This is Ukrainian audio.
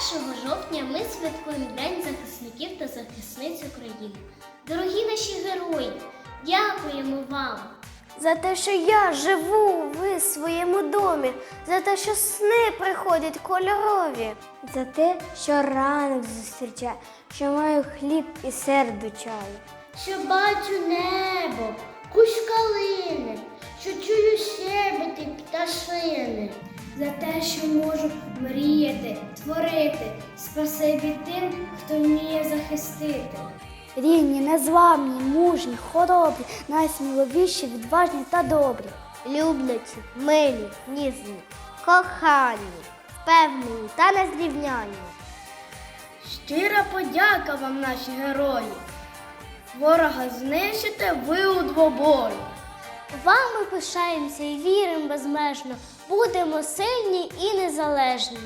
1 жовтня ми святкуємо День захисників та захисниць України. Дорогі наші герої, дякуємо вам за те, що я живу в своєму домі, за те, що сни приходять кольорові, за те, що ранок зустрічаю, що маю хліб і серду чаю, що бачу небо, кущ калини, що чую щебети пташини. За те, що можу мріяти, творити, спасибі тим, хто вміє захистити. Рівні, незламні, мужні, хоробрі, найсміливіші, відважні та добрі. Люблячі, милі, ніжні, кохані, впевнені та незрівняні. Щира подяка вам, наші герої. Ворога знищите ви у двобої. Вами пишаємося і віримо безмежно. Будемо сильні і незалежні.